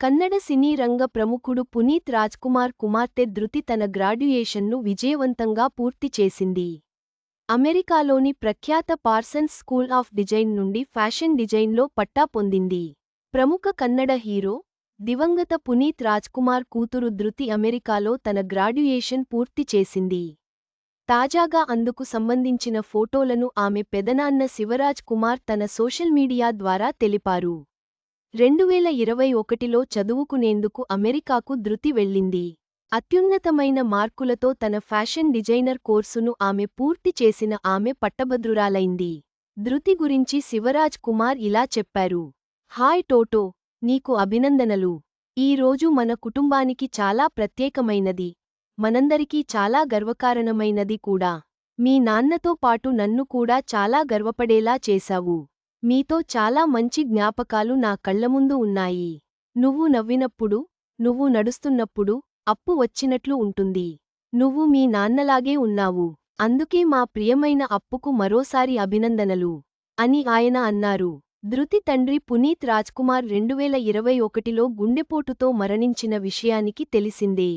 కన్నడ సినీ రంగ ప్రముఖుడు పునీత్ రాజ్కుమార్ కుమార్తె ధృతి తన గ్రాడ్యుయేషన్ను విజయవంతంగా పూర్తి చేసింది అమెరికాలోని ప్రఖ్యాత పార్సన్స్ స్కూల్ ఆఫ్ డిజైన్ నుండి ఫ్యాషన్ డిజైన్లో పట్టా పొందింది ప్రముఖ కన్నడ హీరో దివంగత పునీత్ రాజ్కుమార్ కూతురు ధృతి అమెరికాలో తన గ్రాడ్యుయేషన్ పూర్తి చేసింది తాజాగా అందుకు సంబంధించిన ఫోటోలను ఆమె పెదనాన్న శివరాజ్ కుమార్ తన సోషల్ మీడియా ద్వారా తెలిపారు రెండువేల ఇరవై ఒకటిలో చదువుకునేందుకు అమెరికాకు ధృతి వెళ్ళింది. అత్యున్నతమైన మార్కులతో తన ఫ్యాషన్ డిజైనర్ కోర్సును ఆమె పూర్తి చేసిన ఆమె పట్టభద్రురాలైంది. ధృతి గురించి శివరాజ్ కుమార్ ఇలా చెప్పారు. హాయ్ టోటో నీకు అభినందనలు. ఈ రోజు మన కుటుంబానికి చాలా ప్రత్యేకమైనది. మనందరికీ చాలా గర్వకారణమైనది కూడా. మీ నాన్నతో పాటు నన్ను కూడా చాలా గర్వపడేలా చేశావు. మీతో చాలా మంచి జ్ఞాపకాలు నా కళ్ళముందు ఉన్నాయి. నువ్వు నవ్వినప్పుడు నువ్వు నడుస్తున్నప్పుడు అప్పు వచ్చినట్లు ఉంటుంది. నువ్వు మీ నాన్నలాగే ఉన్నావు. అందుకే మా ప్రియమైన అప్పుకు మరోసారి అభినందనలు అని ఆయన అన్నారు. ధృతి తండ్రి పునీత్ రాజ్కుమార్ రెండువేల ఇరవై ఒకటిలో గుండెపోటుతో మరణించిన విషయానికి తెలిసిందే.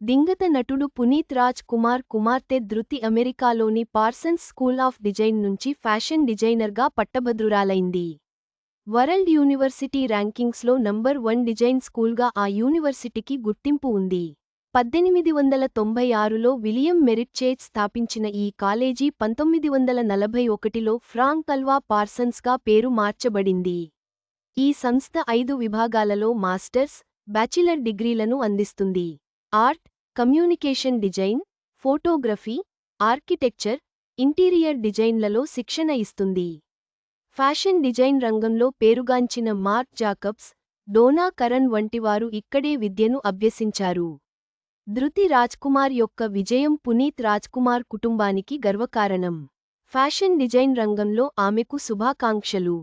దింగత నటుడు పునీత్ రాజ్ కుమార్ కుమార్తె ధృతి అమెరికాలోని పార్సన్స్ స్కూల్ ఆఫ్ డిజైన్ నుంచి ఫ్యాషన్ డిజైనర్గా పట్టభద్రురాలైంది. వరల్డ్ యూనివర్సిటీ ర్యాంకింగ్స్లో నంబర్ వన్ డిజైన్ స్కూల్గా ఆ యూనివర్సిటీకి గుర్తింపు ఉంది. పద్దెనిమిది వందల తొంభై ఆరులో విలియం మెరిట్చేజ్ స్థాపించిన ఈ కాలేజీ పంతొమ్మిది వందల నలభై ఒకటిలో ఫ్రాంక్ అల్వా పార్సన్స్గా పేరు మార్చబడింది. ఈ సంస్థ ఐదు విభాగాలలో మాస్టర్స్ బ్యాచిలర్ డిగ్రీలను అందిస్తుంది. Art communication design photography architecture interior డిజైన్లలో శిక్షణ ఇస్తుంది. ఫ్యాషన్ డిజైన్ రంగంలో పేరుగాంచిన మార్క్ జాకబ్స్ డోనా కరణ్ వంటివారు ఇక్కడే విద్యను అభ్యసించారు. ధృతి రాజ్కుమార్ యొక్క విజయం పునీత్ రాజ్కుమార్ కుటుంబానికి గర్వకారణం. ఫ్యాషన్ డిజైన్ రంగంలో ఆమెకు శుభాకాంక్షలు.